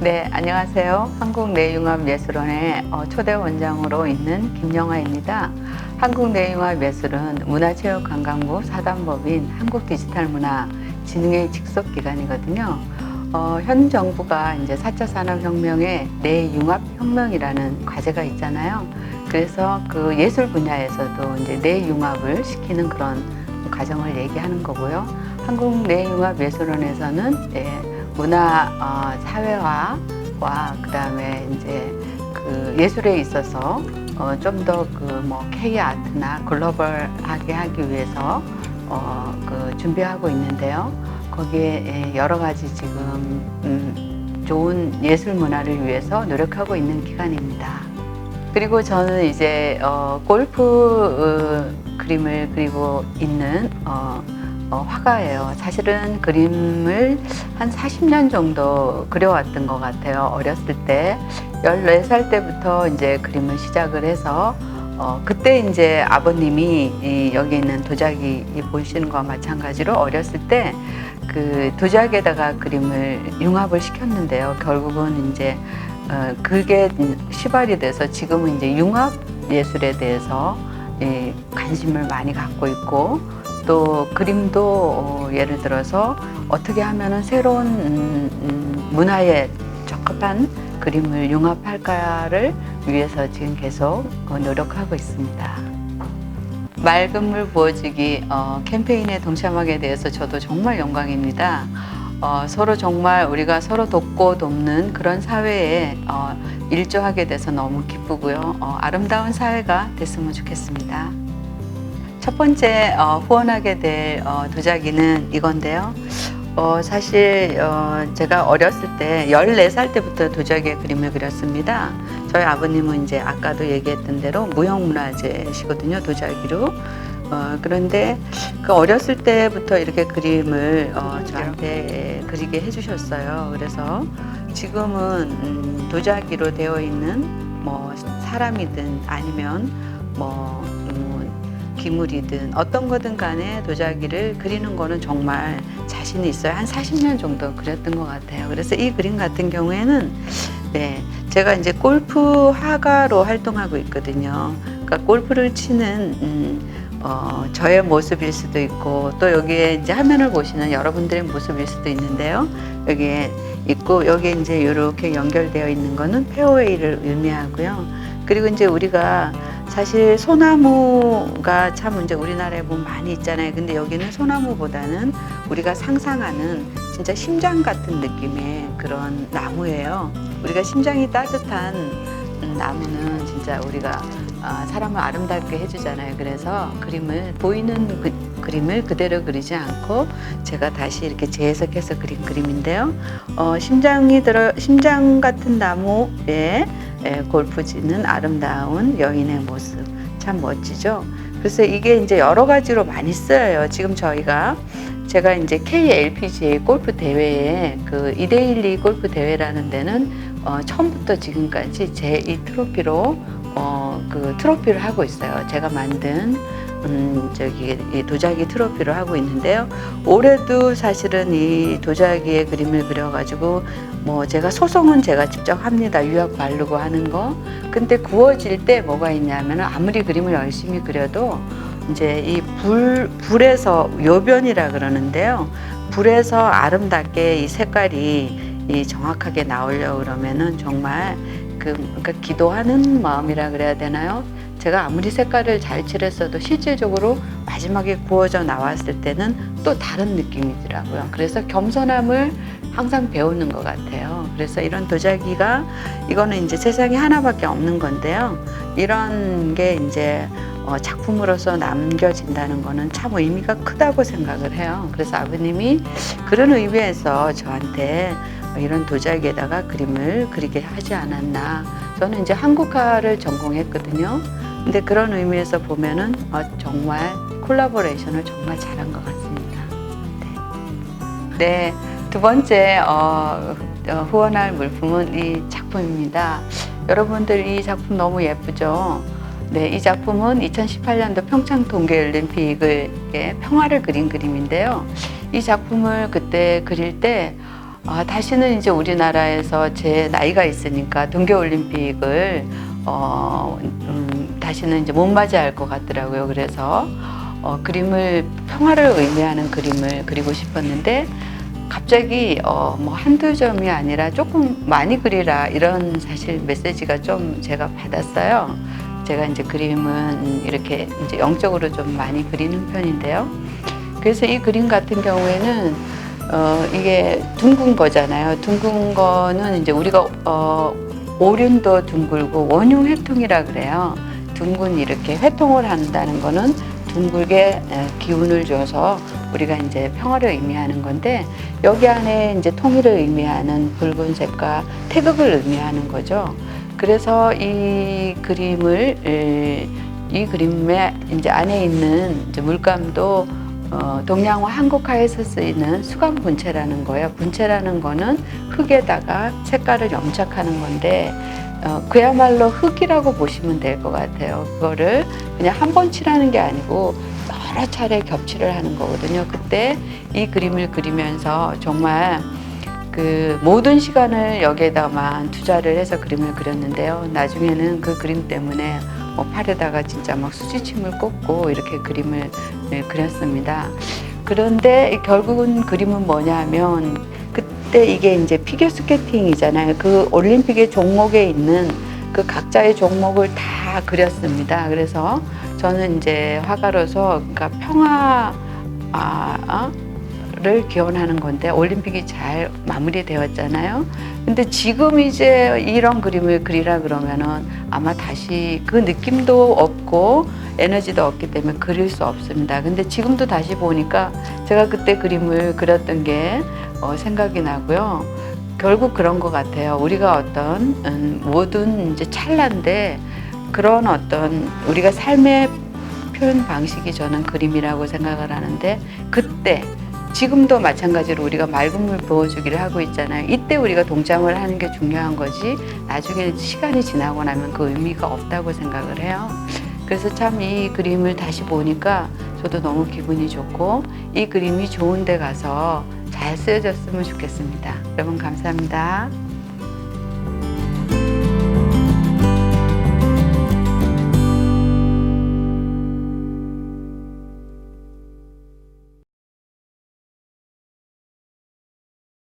네, 안녕하세요. 한국내융합예술원의 어, 초대 원장으로 있는 김영아입니다. 한국내융합예술은 문화체육관광부 사단법인 한국디지털문화진흥회 직속기관이거든요. 어, 현 정부가 이제 4차 산업혁명의 내융합혁명이라는 과제가 있잖아요. 그래서 그 예술 분야에서도 이제 내융합을 시키는 그런 과정을 얘기하는 거고요. 한국 내융합예술원에서는 예, 문화 어, 사회화와 그다음에 이제 그 예술에 있어서 어, 좀 더 그 뭐 K 아트나 글로벌하게 하기 위해서 어, 그 준비하고 있는데요. 거기에 예, 여러 가지 지금 음, 좋은 예술 문화를 위해서 노력하고 있는 기관입니다. 그리고 저는 이제 어, 골프 어, 그림을 그리고 있는 어, 어, 화가예요. 사실은 그림을 한 40년 정도 그려왔던 것 같아요. 어렸을 때. 14살 때부터 이제 그림을 시작을 해서 어, 그때 이제 아버님이 이 여기 있는 도자기 이 보이시는 거와 마찬가지로 어렸을 때 그 도자기에다가 그림을 융합을 시켰는데요. 결국은 이제 어, 그게 시발이 돼서 지금은 이제 융합 예술에 대해서 이 관심을 많이 갖고 있고 또 그림도 어, 예를 들어서 어떻게 하면은 새로운 음, 음, 문화에 적합한 그림을 융합할까를 위해서 지금 계속 어, 노력하고 있습니다. 맑은 물 부어주기 어, 캠페인에 동참하게 돼서 저도 정말 영광입니다. 어, 서로 정말 우리가 서로 돕고 돕는 그런 사회에 어, 일조하게 돼서 너무 기쁘고요. 어, 아름다운 사회가 됐으면 좋겠습니다. 첫 번째 어, 후원하게 될 어, 도자기는 이건데요. 어, 사실 어, 제가 어렸을 때 14살 때부터 도자기에 그림을 그렸습니다. 저희 아버님은 이제 아까도 얘기했던 대로 무형문화재시거든요, 도자기로. 어, 그런데 그 어렸을 때부터 이렇게 그림을 어, 저한테 그리게 해주셨어요. 그래서 지금은 음, 도자기로 되어 있는 뭐 사람이든 아니면 뭐 음, 기물이든 어떤 거든 간에 도자기를 그리는 거는 정말 자신이 있어요. 한 40년 정도 그렸던 것 같아요. 그래서 이 그림 같은 경우에는 네, 제가 이제 골프 화가로 활동하고 있거든요. 그러니까 골프를 치는 음, 어, 저의 모습일 수도 있고 또 여기에 이제 화면을 보시는 여러분들의 모습일 수도 있는데요. 여기에 있고 여기에 이제 이렇게 연결되어 있는 거는 페어웨이를 의미하고요. 그리고 이제 우리가 사실 소나무가 참 이제 우리나라에 보면 많이 있잖아요. 근데 여기는 소나무보다는 우리가 상상하는 진짜 심장 같은 느낌의 그런 나무예요. 우리가 심장이 따뜻한 음, 나무는 진짜 우리가 아, 사람을 아름답게 해주잖아요. 그래서 그림을 보이는 그, 그림을 그대로 그리지 않고 제가 다시 이렇게 재해석해서 그린 그림인데요. 어, 심장이 들어 심장 같은 나무에 에, 골프지는 아름다운 여인의 모습 참 멋지죠. 그래서 이게 이제 여러 가지로 많이 쓰여요. 지금 저희가 제가 이제 KLPGA 골프 대회에 그 이데일리 골프 대회라는 데는 어, 처음부터 지금까지 제 이 트로피로 어, 그 트로피를 하고 있어요. 제가 만든 음, 저기 이 도자기 트로피를 하고 있는데요. 올해도 사실은 이 도자기의 그림을 그려가지고 뭐 제가 소송은 제가 직접 합니다. 유약 바르고 하는 거. 근데 구워질 때 뭐가 있냐면 아무리 그림을 열심히 그려도 이제 이 불, 불에서 요변이라 그러는데요. 불에서 아름답게 이 색깔이 이 정확하게 나오려고 그러면은 정말 그, 그러니까 기도하는 마음이라 그래야 되나요? 제가 아무리 색깔을 잘 칠했어도 실질적으로 마지막에 구워져 나왔을 때는 또 다른 느낌이더라고요. 그래서 겸손함을 항상 배우는 것 같아요. 그래서 이런 도자기가 이거는 이제 세상에 하나밖에 없는 건데요. 이런 게 이제 어, 작품으로서 남겨진다는 거는 참 의미가 크다고 생각을 해요. 그래서 아버님이 그런 의미에서 저한테 이런 도자기에다가 그림을 그리게 하지 않았나. 저는 이제 한국화를 전공했거든요. 근데 그런 의미에서 보면은 어, 정말 콜라보레이션을 정말 잘한 것 같습니다. 네. 네. 두 번째 어, 어, 후원할 물품은 이 작품입니다. 여러분들 이 작품 너무 예쁘죠? 네, 이 작품은 2018년도 평창 동계올림픽을 예, 평화를 그린 그림인데요. 이 작품을 그때 그릴 때 아, 다시는 이제 우리나라에서 제 나이가 있으니까 동계올림픽을 어, 음, 다시는 이제 못 맞이할 것 같더라고요. 그래서 어, 그림을 평화를 의미하는 그림을 그리고 싶었는데 갑자기 어, 뭐 한두 점이 아니라 조금 많이 그리라 이런 사실 메시지가 좀 제가 받았어요. 제가 이제 그림은 이렇게 이제 영적으로 좀 많이 그리는 편인데요. 그래서 이 그림 같은 경우에는 어, 이게 둥근 거잖아요. 둥근 거는 이제 우리가 어, 오륜도 둥글고 원흉 회통이라 그래요. 둥근 이렇게 회통을 한다는 거는 둥글게 에, 기운을 줘서 우리가 이제 평화를 의미하는 건데 여기 안에 이제 통일을 의미하는 붉은색과 태극을 의미하는 거죠. 그래서 이 그림을 에, 이 그림의 이제 안에 있는 이제 물감도 어, 동양화 한국화에서 쓰이는 수감 분체라는 거예요. 분체라는 거는 흙에다가 색깔을 염착하는 건데 어, 그야말로 흙이라고 보시면 될 것 같아요. 그거를 그냥 한 번 칠하는 게 아니고 여러 차례 겹칠을 하는 거거든요. 그때 이 그림을 그리면서 정말 그 모든 시간을 여기에다만 투자를 해서 그림을 그렸는데요. 나중에는 그 그림 때문에 뭐 팔에다가 진짜 막 수지침을 꽂고 이렇게 그림을 네, 그렸습니다. 그런데 결국은 그림은 뭐냐면 그때 이게 이제 피겨 스케이팅이잖아요. 그 올림픽의 종목에 있는 그 각자의 종목을 다 그렸습니다. 그래서 저는 이제 화가로서 그러니까 평화 아, 를 기원하는 건데 올림픽이 잘 마무리되었잖아요. 근데 지금 이제 이런 그림을 그리라 그러면은 아마 다시 그 느낌도 없고 에너지도 없기 때문에 그릴 수 없습니다. 근데 지금도 다시 보니까 제가 그때 그림을 그렸던 게 어, 생각이 나고요. 결국 그런 것 같아요. 우리가 어떤 음, 모든 이제 찰나인데 그런 어떤 우리가 삶의 표현 방식이 저는 그림이라고 생각을 하는데 그때 지금도 마찬가지로 우리가 맑은 물 부어주기를 하고 있잖아요. 이때 우리가 동참을 하는 게 중요한 거지 나중에 시간이 지나고 나면 그 의미가 없다고 생각을 해요. 그래서 참 이 그림을 다시 보니까 저도 너무 기분이 좋고 이 그림이 좋은 데 가서 잘 쓰여졌으면 좋겠습니다. 여러분 감사합니다.